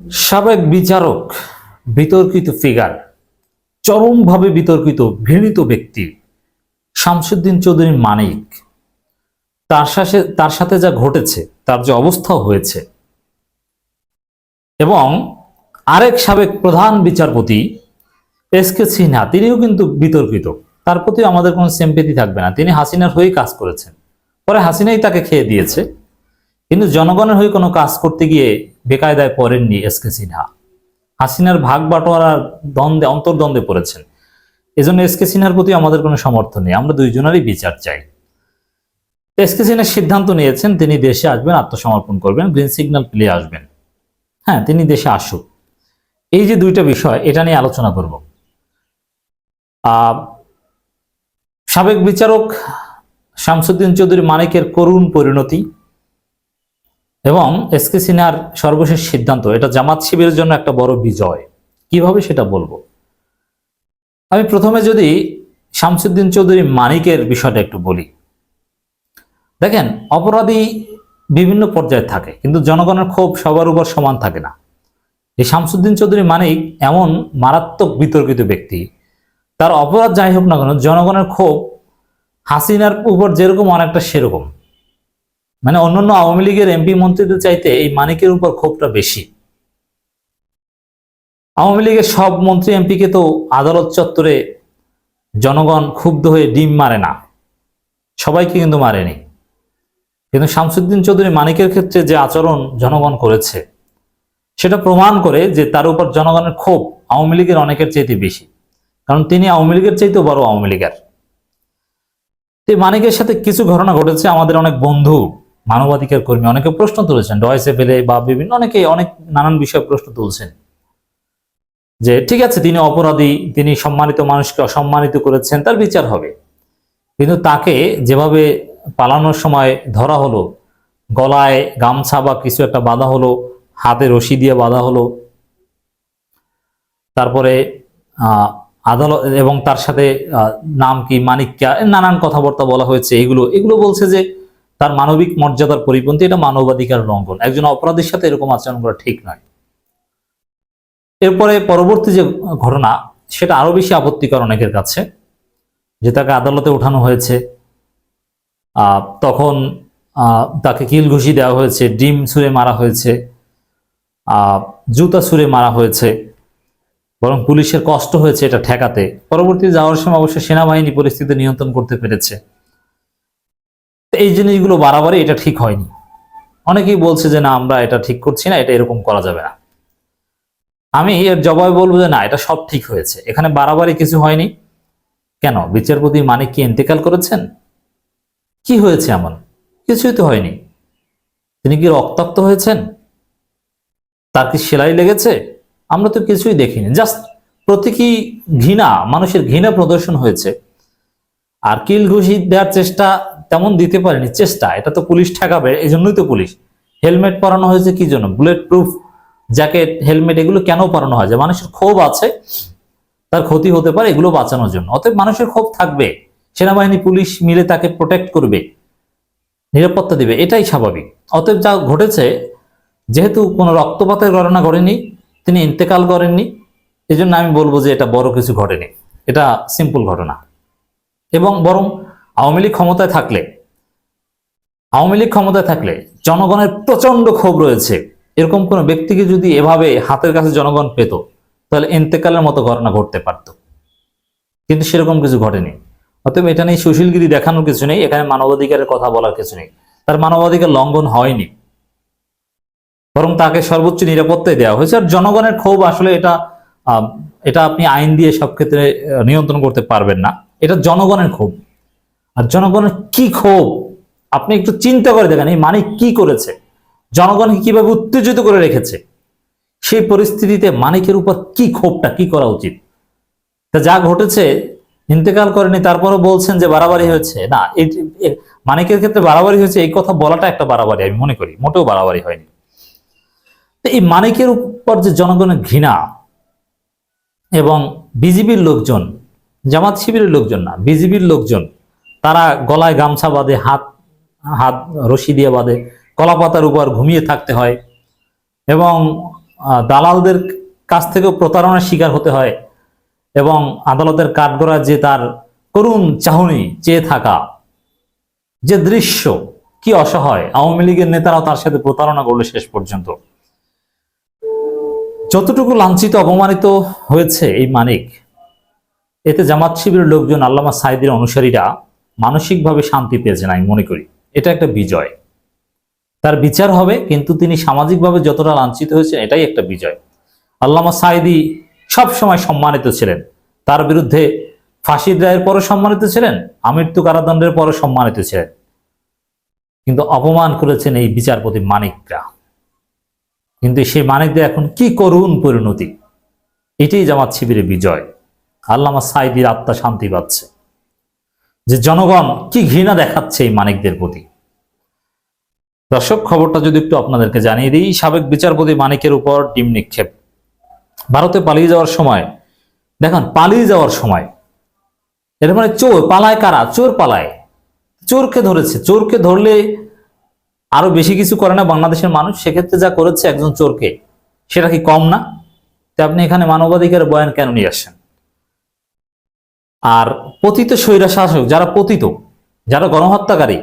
সাবেক বিচারক, বিতর্কিত ফিগার, চরমভাবে বিতর্কিত, ঘৃণিত ব্যক্তি, শামসুদ্দিন চৌধুরী মানিক, তার সাথে তার সাথে যা ঘটেছে, তার যে অবস্থা হয়েছে। এবং আরেক সাবেক প্রধান বিচারপতি, এস কে সিনহা, তিনিও কিন্তু বিতর্কিত। তার প্রতি আমাদের কোনো সিম্পেতি থাকবে না। তিনি হাসিনার হয়েই কাজ করেছেন। পরে হাসিনাই তাকে খেয়ে দিয়েছে। কিন্তু জনগণের হয়ে কোনো কাজ করতে গিয়ে বেকায়দায় পড়েননি এস কে সিনহা। হাসিনার ভাগ বাটোয়ারার দ্বন্দ্বে, অন্তর্দ্বন্দ্বে পড়েছেন। এজন্য এস কে সিনহার প্রতি আমাদের কোনো সমর্থন নেই। আমরা দুইজনেরই বিচার চাই। এস কে সিনহা সিদ্ধান্ত নিয়েছেন, তিনি দেশে আসবেন, আত্মসমর্পণ করবেন, গ্রিন সিগন্যাল পেলে আসবেন। হ্যাঁ তিনি দেশে আসুক। এই যে দুইটা বিষয়, এটা নিয়ে আলোচনা করব। সাবেক বিচারক শামসুদ্দিন চৌধুরী মানিকের করুণ পরিণতি এবং এস কে সিনহার সর্বশেষ সিদ্ধান্ত, এটা জামাত শিবিরের জন্য একটা বড় বিজয়। কীভাবে সেটা বলব? আমি প্রথমে যদি শামসুদ্দিন চৌধুরী মানিকের বিষয়টা একটু বলি। দেখেন, অপরাধী বিভিন্ন পর্যায়ে থাকে, কিন্তু জনগণের ক্ষোভ সবার উপর সমান থাকে না। এই শামসুদ্দিন চৌধুরী মানিক এমন মারাত্মক বিতর্কিত ব্যক্তি, তার অপরাধ যাই হোক না কেন, জনগণের ক্ষোভ হাসিনার উপর যেরকম অনেকটা সেরকম। মানে অন্যান্য আওয়ামী লীগের এমপি মন্ত্রীদের চাইতে এই মানিকের উপর ক্ষোভটা বেশি। আওয়ামী লীগের সব মন্ত্রী এমপিকে তো আদালত চত্বরে জনগণ ক্ষুব্ধ হয়ে ডিম মারে না। সবাইকে কিন্তু মারেনি। কিন্তু শামসুদ্দিন চৌধুরী মানিকের ক্ষেত্রে যে আচরণ জনগণ করেছে, সেটা প্রমাণ করে যে তার উপর জনগণের ক্ষোভ আওয়ামী লীগের অনেকের চাইতে বেশি। কারণ তিনি আওয়ামী লীগের চাইতেও বড় আওয়ামী লীগের। মানিকের সাথে কিছু ঘটনা ঘটেছে, আমাদের অনেক বন্ধু মানবাধিকার কর্মী, অনেকে প্রশ্ন তুলেছেন ডয়েসে ফেলে বা বিভিন্ন অনেকে অনেক নানান বিষয়ে প্রশ্ন তুলছেন। যে ঠিক আছে, তিনি অপরাধী, তিনি সম্মানিত মানুষকে অসম্মানিত করেছেন, তার বিচার হবে। কিন্তু তাকে যেভাবে পালানোর সময় ধরা হলো, গলায় গামছা বা কিছু একটা বাঁধা হলো, হাতে রশি দিয়ে বাঁধা হলো, তারপরে আদালত এবং তার সাথে নাম কি মানিক্যা নানান কথাবার্তা বলা হয়েছে, এগুলো এগুলো বলছে যে তার মানবিক মর্যাদার পরিপন্থী, এটা মানবাধিকার লঙ্ঘন। একজন অপরাধীর সাথে এরকম আচরণ করা ঠিক নয়। এরপরে পরবর্তী যে ঘটনা, সেটা আরও বেশি আপত্তিকর অনেকের কাছে, যে তাকে আদালতে ওঠানো হয়েছে। তখন তাকে কিল ঘুষি দেওয়া হয়েছে, ডিম ছুঁড়ে মারা হয়েছে জুতা ছুঁড়ে মারা হয়েছে, বরং পুলিশের কষ্ট হয়েছে এটা ঠেকাতে। পরবর্তী যাওয়ার সময় অবশ্য সেনাবাহিনী পরিস্থিতি নিয়ন্ত্রণ করতে পেরেছে। তো এই জিনিসগুলো বাড়াবাড়ি, এটা ঠিক হয়নি। অনেকেই বলছে যে, না, আমরা এটা ঠিক করছি না, এটা এরকম করা যাবে না। আমি এর জবাবে বলব যে, না, এটা সব ঠিক হয়েছে। এখানে বাড়াবাড়ি কিছু হয়নি। কেন? বিচারপতি মানিক কি ইন্তেকাল করেছেন? কি হয়েছে এমন? কিছুই তো হয়নি। তিনি কি রক্তাক্ত হয়েছেন? তার কি সেলাই লেগেছে? আমরা তো কিছুই দেখিনি। জাস্ট প্রতীকী ঘৃণা, মানুষের ঘৃণা প্রদর্শন হয়েছে। আর কিল ঘুষি দেওয়ার চেষ্টা তেমন দিতে পারেনি, চেষ্টা। এটা তো পুলিশ ঠেকাবে এই জন্যই তো পুলিশ। হেলমেট পরানো হয়েছে কি জন্য? বুলেট প্রুফ জ্যাকেট হেলমেট এগুলো কেন পরানো হয় যে মানুষের ক্ষোভ আছে, তার ক্ষতি হতে পারে এগুলো বাঁচানোর জন্য। অতএব মানুষের ক্ষোভ থাকবে, সেনাবাহিনী, পুলিশ মিলে তাকে প্রোটেক্ট করবে, নিরাপত্তা দিবে, এটাই স্বাভাবিক। অতএব যা ঘটেছে, যেহেতু কোনো রক্তপাতের ঘটনা ঘটেনি, তিনি ইন্তেকাল করেননি এই জন্য আমি বলব যে এটা বড় কিছু ঘটেনি। এটা সিম্পল ঘটনা। এবং বরং আওয়ামী লীগ ক্ষমতায় থাকলে, আওয়ামী লীগ ক্ষমতায় থাকলে জনগণের প্রচণ্ড ক্ষোভ রয়েছে। এরকম কোনো ব্যক্তিকে যদি এভাবে হাতের কাছে জনগণ পেত, তাহলে ইন্তেকালের মতো ঘটনা ঘটতে পারত। কিন্তু সেরকম কিছু ঘটেনি। অতএব এটা নিয়ে সুশীলগিরি দেখানোর কিছু নেই, এখানে মানবাধিকারের কথা বলার কিছু নেই। তার মানবাধিকার লঙ্ঘন হয়নি। বরং তাকে সর্বোচ্চ নিরাপত্তায় দেওয়া হয়েছে। আর জনগণের ক্ষোভ আসলে এটা এটা আপনি আইন দিয়ে সব ক্ষেত্রে নিয়ন্ত্রণ করতে পারবেন না। এটা জনগণের ক্ষোভ। আর জনগণের কি ক্ষোভ? আপনি একটু চিন্তা করে দেখেন, এই মানিক কি করেছে? জনগণকে কীভাবে উত্তেজিত করে রেখেছে? সেই পরিস্থিতিতে মানিকের উপর কি ক্ষোভটা, কি করা উচিত? তা যা ঘটেছে, ইন্তেকাল করেনি, তারপরও বলছেন যে বাড়াবাড়ি হয়েছে। না, এই মানিকের ক্ষেত্রে বাড়াবাড়ি হয়েছে, এই কথা বলাটা একটা বাড়াবাড়ি, আমি মনে করি। মোটেও বাড়াবাড়ি হয়নি। এই মানিকের উপর যে জনগণের ঘৃণা এবং বিজিবির লোকজন, জামাত শিবিরের লোকজন না, বিজিবির লোকজন তারা গলায় গামছা বাঁধে, হাত হাত রশি দিয়ে বাঁধে, কলাপাতার উপর ঘুমিয়ে থাকতে হয় এবং দালালদের কাছ থেকেও প্রতারণার শিকার হতে হয় এবং আদালতের কাঠগড়া যে তার করুণ চাহনি চেয়ে থাকা, যে দৃশ্য কি অসহায়, আওয়ামী লীগের নেতারাও তার সাথে প্রতারণা করল শেষ পর্যন্ত। যতটুকু লাঞ্ছিত, অপমানিত হয়েছে এই মানিক, এতে জামাত শিবিরের লোকজন আল্লামা সাইদের অনুসারীরা মানসিকভাবে শান্তি পেয়েছেন আমি মনে করি। এটা একটা বিজয়। তার বিচার হবে, কিন্তু তিনি সামাজিকভাবে যতটা লাঞ্ছিত হয়েছেন, এটাই একটা বিজয়। আল্লামা সাইদি সব সময় সম্মানিত ছিলেন। তার বিরুদ্ধে ফাঁসির রায়ের পরে সম্মানিত ছিলেন, আমৃত্যু কারাদণ্ডের পরে সম্মানিত ছিলেন। কিন্তু অপমান করেছেন এই বিচারপতি মানিকরা। কিন্তু সেই মানিকদের এখন কি করুণ পরিণতি? এটাই জামাত শিবিরের বিজয়। আল্লামা সাইদির আত্মা শান্তি পাচ্ছে। যে জনগণ কি ঘৃণা দেখাচ্ছে এই মানিকদের প্রতি? দর্শক, খবরটা যদি একটু আপনাদেরকে জানিয়ে দিই, সাবেক বিচারপতি মানিকের উপর ডিম নিক্ষেপ। ভারতে পালিয়ে যাওয়ার সময়, দেখুন, পালিয়ে যাওয়ার সময়, এর মানে চোর পালায় কারা? চোর পালায়। চোরকে ধরেছে। চোরকে ধরলে আরও বেশি কিছু করে না বাংলাদেশের মানুষ, সেক্ষেত্রে যা করেছে একজন চোরকে, সেটা কি কম না? তো আপনি এখানে মানবাধিকার বয়ান কেন নিয়ে আসছেন? আর পতিত স্বৈরা শাসক যারা পতিত, যারা গণহত্যাকারী,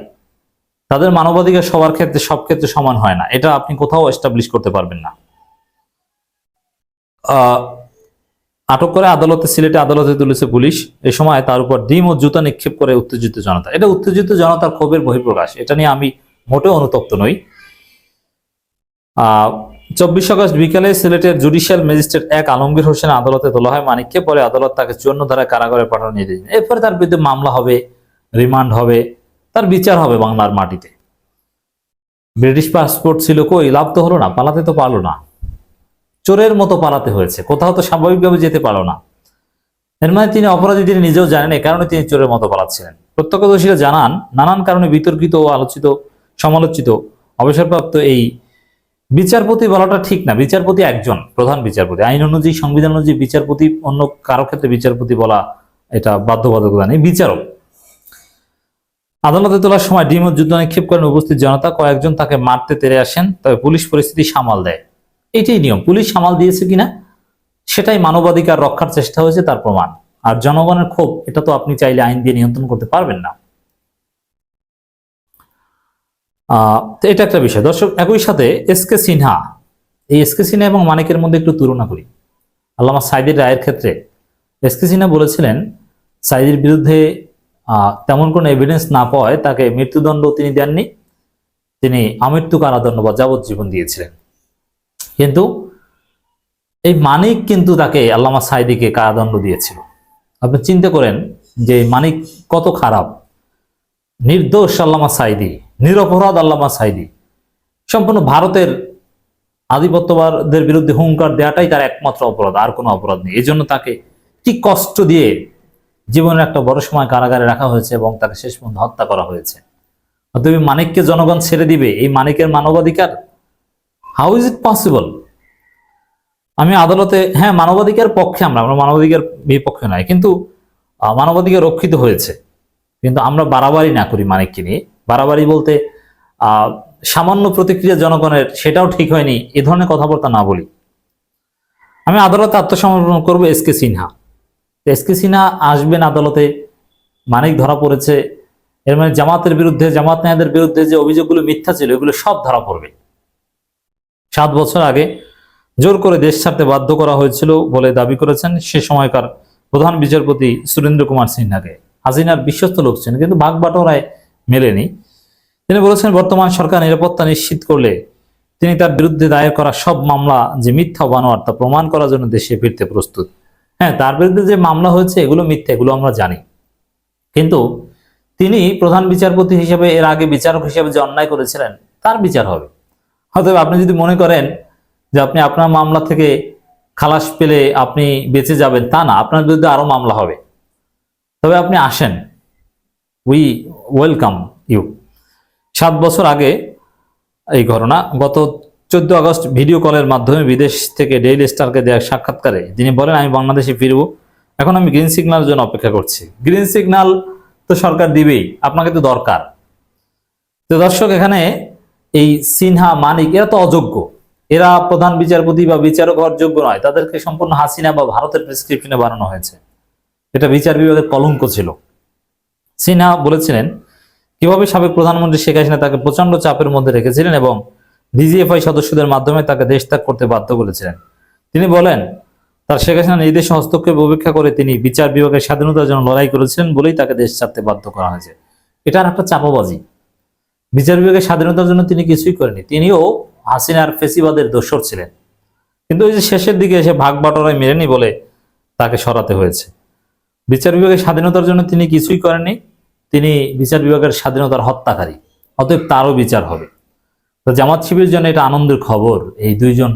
তাদের মানবাধিকার সবার ক্ষেত্রে সব ক্ষেত্রে সমান হয় না। এটা আপনি কোথাও এস্টাবলিশ করতে পারবেন না। আটক করে আদালতে, সিলেটে আদালতে তুলেছে পুলিশ। এ সময় তার উপর ডিম ও জুতা নিক্ষেপ করে উত্তেজিত জনতা। এটা উত্তেজিত জনতার ক্ষোভের বহিঃপ্রকাশ। এটা নিয়ে আমি মোটেও অনুতপ্ত নই। চব্বিশ আগস্ট বিকেলে সিলেটের জুডিশিয়াল ম্যাজিস্ট্রেট এক আলমগীর হোসেন আদালতে তোলা হয় মানিককে, পরে আদালত তাকে চুয়ান্ন ধারায় কারাগারে পাঠানো নিয়ে দিয়েছেন এরপরে তার বিরুদ্ধে মামলা হবে, রিমান্ড হবে, তার বিচার হবে বাংলার মাটিতে। ব্রিটিশ পাসপোর্ট ছিল কই? লাভ তো হলো না, পালাতে তো পারল না। চোরের মতো পালাতে হয়েছে, কোথাও তো স্বাভাবিকভাবে যেতে পারল না। এর মানে তিনি অপরাধী, তিনি নিজেও জানেন এই কারণে তিনি চোরের মতো পালাচ্ছিলেন। প্রত্যক্ষদর্শীরা জানান, নানান কারণে বিতর্কিত ও আলোচিত, সমালোচিত, অবসরপ্রাপ্ত এই বিচারপতি বলাটা ঠিক না। বিচারপতি একজন, প্রধান বিচারপতি। আইন অনুযায়ী, সংবিধান অনুযায়ী বিচারপতি অন্য কারও ক্ষেত্রে বিচারপতি বলা এটা বাধ্যবাধকতা নেই। বিচারক। আদালতে তোলার সময় ডিম ও যুদ্ধ নিক্ষেপ করেন উপস্থিত জনতা। কয়েকজন তাকে মারতে তেরে আসেন, তবে পুলিশ পরিস্থিতি সামাল দেয়। এটাই নিয়ম। পুলিশ সামাল দিয়েছে কিনা, সেটাই মানবাধিকার রক্ষার চেষ্টা হয়েছে, তার প্রমাণ। আর জনগণের ক্ষোভ, এটা তো আপনি চাইলে আইন দিয়ে নিয়ন্ত্রণ করতে পারবেন না। এটা একটা বিষয়। দর্শক, একই সাথে এস কে সিনহা, এই এস কে সিনহা এবং মানিকের মধ্যে একটু তুলনা করি। আল্লামা সাইদের রায়ের ক্ষেত্রে এস কে সিনহা বলেছিলেন সাইদের বিরুদ্ধে তেমন কোনো এভিডেন্স না পাওয়ায় তাকে মৃত্যুদণ্ড তিনি দেননি। তিনি আমৃত্যু কারাদণ্ড বা যাবজ্জীবন দিয়েছিলেন। কিন্তু এই মানিক কিন্তু তাকে আল্লামা সাইদিকে কারাদণ্ড দিয়েছিল। আপনি চিন্তা করেন যে মানিক কত খারাপ। নির্দোষ আল্লামা সাইদি নিরপরাধ আল্লামা সাইদি। সম্পূর্ণ ভারতের আধিপত্যবাদের বিরুদ্ধে হুঙ্কার দেওয়াটাই তার একমাত্র অপরাধ, আর কোনো অপরাধ নেই। এই জন্য তাকে কি কষ্ট দিয়ে জীবনের একটা বড় সময় কারাগারে রাখা হয়েছে এবং তাকে শেষ পর্যন্ত হত্যা করা হয়েছে? এই মানিককে জনগণ ছেড়ে দিবে, এই মানিকের মানবাধিকার? হাউ ইজ ইট পসিবল আমি আদালতে হ্যাঁ মানবাধিকার পক্ষে আমরা আমরা মানবাধিকার বিপক্ষে নয়, কিন্তু মানবাধিকার রক্ষিত হয়েছে। কিন্তু আমরা বাড়াবাড়ি না করি মানিককে নিয়ে। বাড়াবাড়ি বলতে সামান্য প্রতিক্রিয়া জনগণের সেটাও ঠিক হয়নি, এ ধরনের কথাবার্তা না বলি। আমি আদালতে আত্মসমর্পণ করব S K Sinha. S K Sinha আসবেন আদালতে, মানিক ধরা পড়েছে। এর মানে জামাতের বিরুদ্ধে, জামাত নেয়াদের বিরুদ্ধে যে অভিযোগগুলো মিথ্যা ছিল, এগুলো সব ধরা পড়বে। সাত বছর আগে জোর করে দেশ ছাড়তে বাধ্য করা হয়েছিল বলে দাবি করেছেন সে সময়কার প্রধান বিচারপতি সুরেন্দ্র কুমার সিনহাকে। হাসিনার বিশ্বস্ত লোক ছিলেন, কিন্তু ভাগ বাটোরায় মেলেনি। তিনি বলেছেন, বর্তমান সরকার নিরাপত্তা নিশ্চিত করলে তিনি তার বিরুদ্ধে দায়ের করা সব মামলা যে মিথ্যা বানোয়ার তা প্রমাণ করার জন্য দেশে ফিরতে প্রস্তুত। হ্যাঁ তার বিরুদ্ধে যে মামলা হয়েছে, এগুলো মিথ্যা, এগুলো আমরা জানি। কিন্তু তিনি প্রধান বিচারপতি হিসেবে, এর আগে বিচারক হিসেবে যে অন্যায় করেছিলেন, তার বিচার হবে। হয়তো আপনি যদি মনে করেন যে আপনি আপনার মামলা থেকে খালাস পেলে আপনি বেঁচে যাবেন তা না, আপনার বিরুদ্ধে আরও মামলা হবে। তবে আপনি আসেন। উই ওয়েলকাম ইউ সাত বছর আগে এই ঘটনা, গত চোদ্দ আগস্ট ভিডিও কলের মাধ্যমে বিদেশ থেকে ডেইলি স্টারকে দেওয়া সাক্ষাৎকারে তিনি বলেন, আমি বাংলাদেশে ফিরবো। এখন আমি গ্রিন সিগন্যালের জন্য অপেক্ষা করছি। গ্রিন সিগন্যাল তো সরকার দিবেই, আপনাকে তো দরকার। তো দর্শক, এখানে এই সিনহা মানিক, এরা তো অযোগ্য। এরা প্রধান বিচারপতি বা বিচারক হওয়ার যোগ্য নয়। তাদেরকে সম্পূর্ণ হাসিনা বা ভারতের প্রেসক্রিপশনে বানানো হয়েছে। এটা বিচার বিভাগের কলঙ্ক ছিল। সিনহা বলেছিলেন, কীভাবে সাবেক প্রধানমন্ত্রী শেখ হাসিনা তাকে প্রচণ্ড চাপের মধ্যে রেখেছিলেন এবং ডিজিএফআই সদস্যদের মাধ্যমে তাকে দেশ ত্যাগ করতে বাধ্য করেছিলেন? তিনি বলেন, তার শেখ হাসিনা নির্দেশে হস্তক্ষেপ উপেক্ষা করে তিনি বিচার বিভাগের স্বাধীনতার জন্য লড়াই করেছিলেন বলেই তাকে দেশ ছাড়তে বাধ্য করা হয়েছে। এটা আর একটা চাপাবাজি। বিচার বিভাগের স্বাধীনতার জন্য তিনি কিছুই করেনি তিনিও হাসিনার ফেসিবাদের দোসর ছিলেন। কিন্তু ওই যে শেষের দিকে এসে ভাগ বাটোরায় মেরেনি বলে তাকে সরাতে হয়েছে। বিচার বিভাগের স্বাধীনতার জন্য তিনি কিছুই করেননি। তিনি বিচার বিভাগের স্বাধীনতার হত্যাকারী। অতএব তারও বিচার হবে। তো জামাত শিবির জন্য এটা আনন্দের খবর, এই দুইজন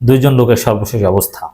দুইজন লোকের সর্বশেষ অবস্থা।